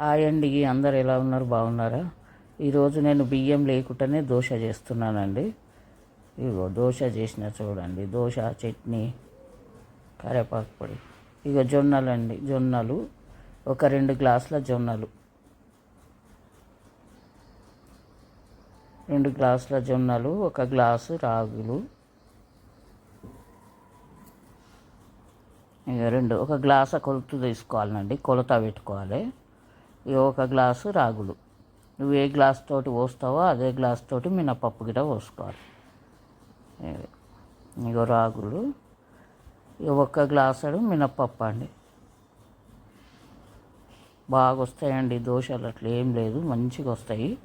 Hi అండి అందరు ఎలా ఉన్నారు? బాగున్నారా? ఈరోజు నేను బియ్యం లేకుండానే దోశ చేస్తున్నానండి. ఇగో దోశ చేసిన చూడండి. దోశ చట్నీ కరేపాకు పొడి. ఇగో జొన్నలు అండి జొన్నలు ఒక రెండు గ్లాసుల జొన్నలు. రెండు గ్లాసుల జొన్నలు ఒక గ్లాసు రాగులు. ఇక రెండు. ఒక గ్లాసు కొలత తీసుకోవాలండి కొలత పెట్టుకోవాలి. ఒక గ్లాసు రాగులు. నువ్వు ఏ గ్లాస్ తోటి పోస్తావో అదే గ్లాస్ తోటి మినపప్పు గిట పోసుకోవాలి. ఇగో రాగులు. ఒక్క ఒక్క గ్లాసుడు మినపప్పు అండి. బాగా వస్తాయండి దోశలు అట్లా ఏం లేదు మంచిగా వస్తాయి.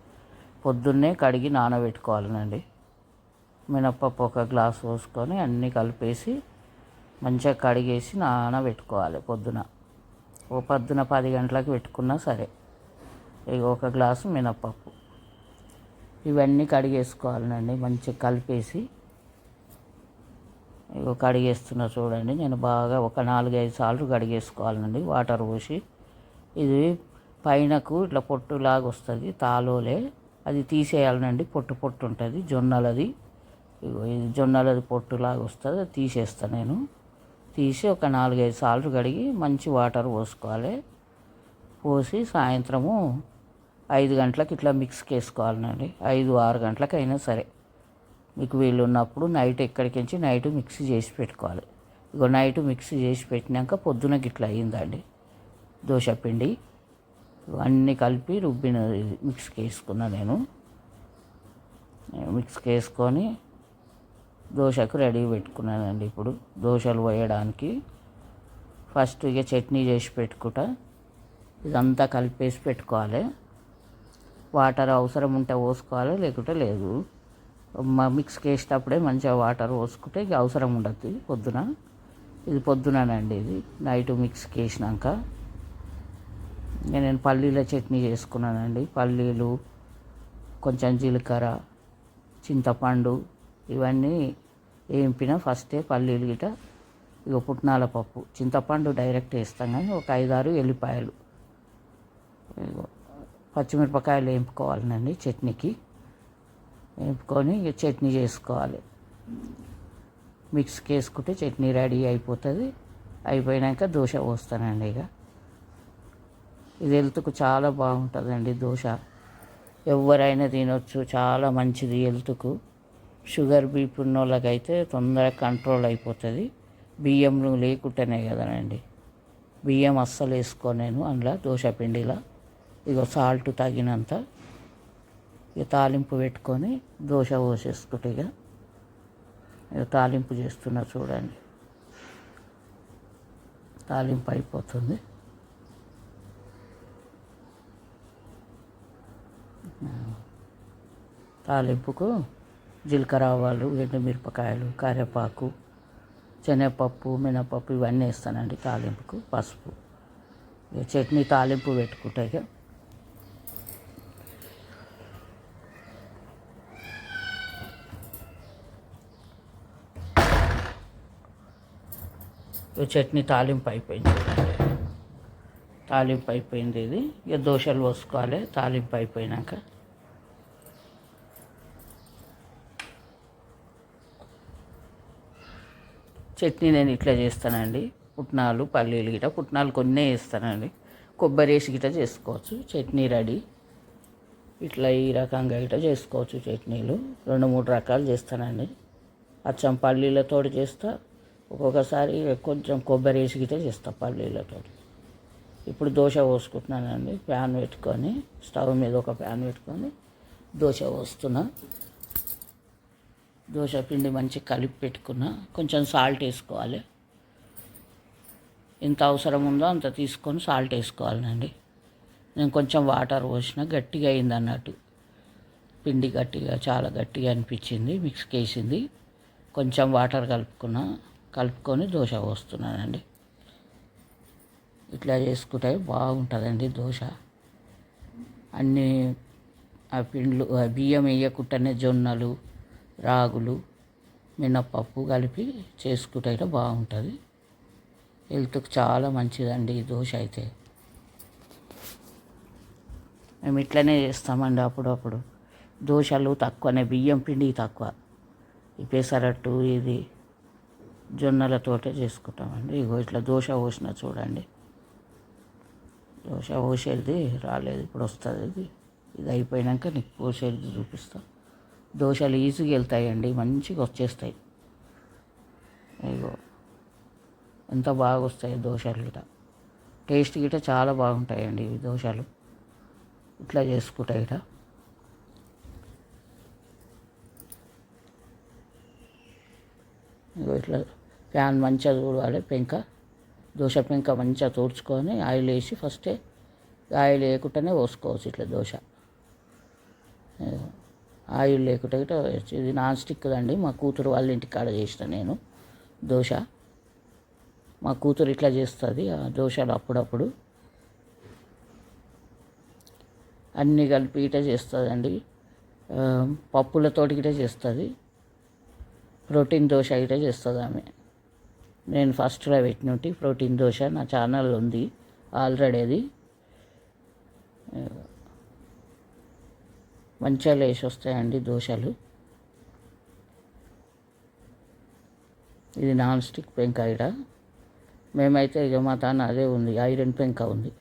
పొద్దున్నే కడిగి నానబెట్టుకోవాలనండి. మినపప్పు ఒక గ్లాస్ పోసుకొని అన్నీ కలిపేసి మంచిగా కడిగేసి నానబెట్టుకోవాలి పొద్దున. ఓ పద్దున పది గంటలకు పెట్టుకున్నా సరే. ఇక ఒక గ్లాసు మినప్పప్పు. ఇవన్నీ కడిగేసుకోవాలండి మంచిగా కలిపేసి. ఇగో కడిగేస్తున్నా చూడండి నేను బాగా ఒక నాలుగైదు సార్లు కడిగేసుకోవాలండి వాటర్ పోసి. ఇది పైనకు ఇట్లా పొట్టులాగా వస్తుంది తాలోలే. అది తీసేయాలనండి పొట్టు పొట్టు ఉంటుంది జొన్నలది. ఇగో ఇది జొన్నలది పొట్టులాగా వస్తుంది అది తీసేస్తా నేను. తీసి ఒక నాలుగైదు సార్లు కడిగి మంచి వాటర్ పోసుకోవాలి. పోసి సాయంత్రము ఐదు గంటలకు ఇట్లా మిక్స్కి వేసుకోవాలండి ఐదు ఆరు గంటలకు అయినా సరే. మీకు వీలు ఉన్నప్పుడు నైట్ ఎక్కడికించి నైట్ మిక్స్ చేసి పెట్టుకోవాలి. ఇగో నైట్ మిక్స్ చేసి పెట్టినాక పొద్దున గిట్లా అయ్యిందండి. దోశ పిండి అన్నీ కలిపి రుబ్బిన మిక్స్కి వేసుకున్నా నేను. మిక్స్కి వేసుకొని దోశకు రెడీ పెట్టుకున్నానండి ఇప్పుడు. దోశలు పోయడానికి ఫస్ట్ ఇక చట్నీ చేసి పెట్టుకుంటా. ఇదంతా కలిపేసి పెట్టుకోవాలి. వాటర్ అవసరం ఉంటే పోసుకోవాలి లేకుంటే లేదు. మిక్స్ మిక్స్కి వేసేటప్పుడే మంచిగా వాటర్ పోసుకుంటే ఇక అవసరం ఉండదు పొద్దున. ఇది పొద్దుననండి ఇది. నైట్ మిక్స్కి వేసినాక నేను పల్లీల చట్నీ చేసుకున్నానండి. పల్లీలు కొంచెం జీలకర్ర చింతపండు ఇవన్నీ వేంపిన ఫస్టే పల్లీలు గిట ఇక పుట్నాల పప్పు చింతపండు డైరెక్ట్ వేస్తాం కానీ ఒక ఐదారు ఎల్లిపాయలు. పచ్చిమిరపకాయలు వేపుకోవాలండి చట్నీకి. వేపుకొని ఇక చట్నీ చేసుకోవాలి. మిక్స్కి వేసుకుంటే చట్నీ రెడీ అయిపోతుంది. అయిపోయినాక దోశ పోస్తానండి ఇక ఇది హెల్త్కు చాలా బాగుంటుందండి దోశ. ఎవరైనా తినొచ్చు చాలా మంచిది హెల్త్కు. షుగర్ బీపీ ఉన్న వాళ్ళకైతే తొందరగా కంట్రోల్ అయిపోతుంది. బియ్యం లేకుంటేనే కదనండి. బియ్యం అస్సలు వేసుకో నేను అందులో దోశ పిండిలో. ఇగో సాల్ట్ తగినంత. ఇక తాలింపు పెట్టుకొని దోశ పోసేసుకుంటే ఇక ఇక తాలింపు చేస్తున్నా చూడండి. తాలింపు అయిపోతుంది. తాలింపుకు జీలకర్ర ఆవాలు ఎండుమిరపకాయలు కరివేపాకు శనగపప్పు మినపప్పు ఇవన్నీ వేస్తానండి తాలింపుకు పసుపు. ఇక చట్నీ తాలింపు పెట్టుకుంటా ఇక. ఇక చట్నీ తాలింపు అయిపోయింది తాలింపు అయిపోయింది ఇది. ఇక దోశలు పోసుకోవాలి. తాలింపు అయిపోయినాక. చట్నీ నేను ఇట్లా చేస్తానండి. పుట్నాలు పల్లీలు గిట పుట్నాలు కొన్నే వేస్తానండి కొబ్బరి వేసి గిట చేసుకోవచ్చు చట్నీ రెడీ. ఇట్లా ఈ రకంగా గిట చేసుకోవచ్చు చట్నీలు. రెండు మూడు రకాలు చేస్తానండి. అచ్చం పల్లీలతో చేస్తా. ఒక్కొక్కసారి కొంచెం కొబ్బరి వేసి గిట చేస్తా పల్లీలతో ఇప్పుడు దోశ పోసుకుంటున్నానండి. ప్యాన్ పెట్టుకొని స్టవ్ మీద ఒక ప్యాన్ పెట్టుకొని దోశ పోస్తున్నా. దోశ పిండి మంచిగా కలిపి పెట్టుకున్న కొంచెం సాల్ట్ వేసుకోవాలి. ఎంత అవసరం ఉందో అంత తీసుకొని సాల్ట్ వేసుకోవాలండి. నేను కొంచెం వాటర్ పోసిన గట్టిగా అయింది అన్నట్టు. పిండి గట్టిగా చాలా గట్టిగా అనిపించింది మిక్స్కి వేసింది కొంచెం వాటర్ కలుపుకున్నా కలుపుకొని దోశ పోస్తున్నానండి. ఇట్లా చేసుకుంటే బాగుంటుందండి దోశ. అన్నీ ఆ పిండ్లు బియ్యం వేయకుండానే జొన్నలు రాగులు మినప్పప్పు కలిపి చేసుకుంటే బాగుంటుంది. హెల్త్కి చాలా మంచిదండి ఈ దోశ అయితే. మేము ఇట్లనే చేస్తామండి అప్పుడప్పుడు. దోశలు తక్కువనే బియ్యం పిండి తక్కువ. ఈ పెసరట్టు ఇది జొన్నలతోటే చేసుకుంటామండి. ఇగో ఇట్లా దోశ పోసిన చూడండి. దోశ పోసేది రాలేదు ఇప్పుడు వస్తుంది. ఇది ఇది అయిపోయాక నీకు పోసేది చూపిస్తాను దోశలు ఈజీగా వెళ్తాయండి మంచిగా వచ్చేస్తాయి. ఇగో ఎంత బాగా వస్తాయి దోశలు గిట టేస్ట్ గిట చాలా బాగుంటాయండి ఇవి దోశలు ఇట్లా చేసుకుంటాయి ఇట ఇగో ఇట్లా ప్యాన్ మంచిగా చూడాలి పెంక దోశ పెంక మంచిగా తుడుచుకొని ఆయిల్ వేసి ఫస్టే ఆయిల్ వేయకుండానే పోసుకోవచ్చు ఇట్లా దోశ. ఆయిల్ లేకుండా ఇది నాన్ స్టిక్ అండి మా కూతురు వాళ్ళ ఇంటి కాడ చేసిన నేను. దోశ. మా కూతురు ఇట్లా చేస్తుంది ఆ దోశలు అప్పుడప్పుడు. అన్నీ కలిపి ఇట చేస్తుందండి. పప్పులతోటి గిట చేస్తుంది. ప్రోటీన్ దోశ ఇట చేస్తుంది ఆమె. నేను ఫస్ట్లో పెట్టినట్టు ప్రోటీన్ దోశ. నా ఛానల్ ఉంది ఆల్రెడీ అది. మంచిగా లేచి వస్తాయండి దోశలు. ఇది నాన్ స్టిక్ పెంక ఇక్కడ మేమైతే ఇక మా తాను అదే ఉంది ఐరన్ పెంక ఉంది.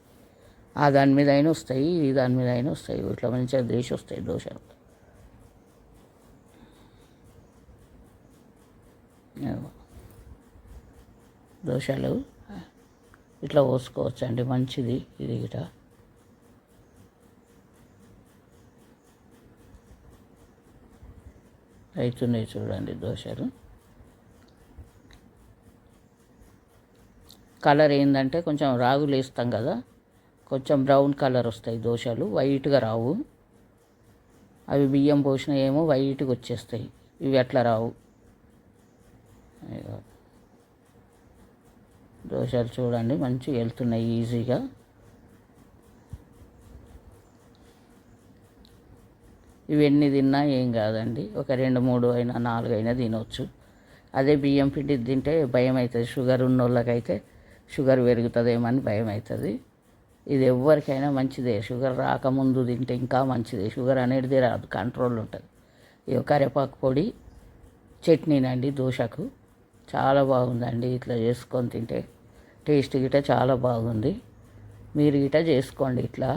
ఆ దాని మీద అయినా వస్తాయి ఈ దాని మీద అయినా వస్తాయి ఇట్లా మంచిగా దేశి వస్తాయి దోశలు. దోశలు ఇట్లా పోసుకోవచ్చండి మంచిది ఇది గిట అవుతున్నాయి చూడండి దోశలు. కలర్ ఏంటంటే కొంచెం రాగులు వేస్తాం కదా కొంచెం బ్రౌన్ కలర్ వస్తాయి దోశలు వైట్గా రావు. అవి బియ్యం పోసిన ఏమో వైట్గా వచ్చేస్తాయి. ఇవి అట్లా రావు. దోశలు చూడండి మంచిగా వెళ్తున్నాయి ఈజీగా ఇవి ఎన్ని తిన్నా ఏం కాదండి. ఒక రెండు మూడు అయినా నాలుగు అయినా తినవచ్చు అదే బియ్యం పిండి తింటే భయం అవుతుంది షుగర్ ఉన్న వాళ్ళకైతే షుగర్ పెరుగుతుందేమని భయం అవుతుంది ఇది ఎవరికైనా మంచిదే. షుగర్ రాకముందు తింటే ఇంకా మంచిదే. షుగర్ అనేది రాదు. కంట్రోల్ ఉంటుంది. ఇది కరివేపాకు పొడి చట్నీనండి దోశకు. చాలా బాగుందండి. ఇట్లా చేసుకొని తింటే టేస్ట్ గిట చాలా బాగుంది. మీరు గిట చేసుకోండి ఇట్లా.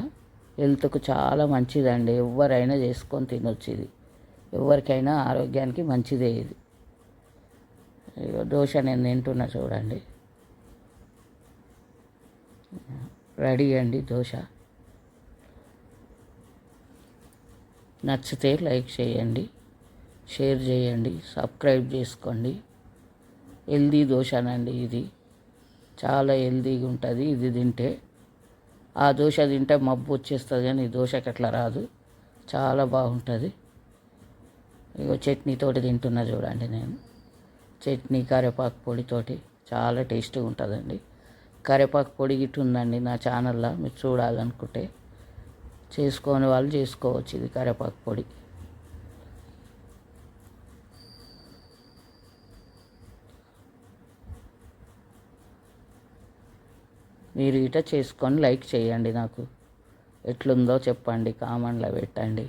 హెల్త్కు చాలా మంచిదండి. ఎవరైనా చేసుకొని తినొచ్చు ఇది. ఎవరికైనా ఆరోగ్యానికి మంచిదే ఇది. దోశ నేను తింటున్నా చూడండి. రెడీ అండి దోశ. నచ్చితే లైక్ చేయండి షేర్ చేయండి సబ్స్క్రైబ్ చేసుకోండి. హెల్దీ దోశనండి ఇది. చాలా హెల్దీగా ఉంటుంది ఇది తింటే. ఆ దోశ తింటే మబ్బు వచ్చేస్తుంది కానీ ఈ దోశకి అట్లా రాదు. చాలా బాగుంటుంది. ఇగో చట్నీతోటి తింటున్నా చూడండి నేను. చట్నీ కరివేపాకు పొడితోటి చాలా టేస్టీగా ఉంటుందండి. కరివేపాకు పొడి గిట్టు ఉందండి నా ఛానల్లో మీరు చూడాలనుకుంటే. చేసుకొని వాళ్ళు చేసుకోవచ్చు ఇది కరివేపాకు పొడి. మీరు ఇట చేసుకొని లైక్ చేయండి నాకు. ఎట్లుందో చెప్పండి కామెంట్లో పెట్టండి.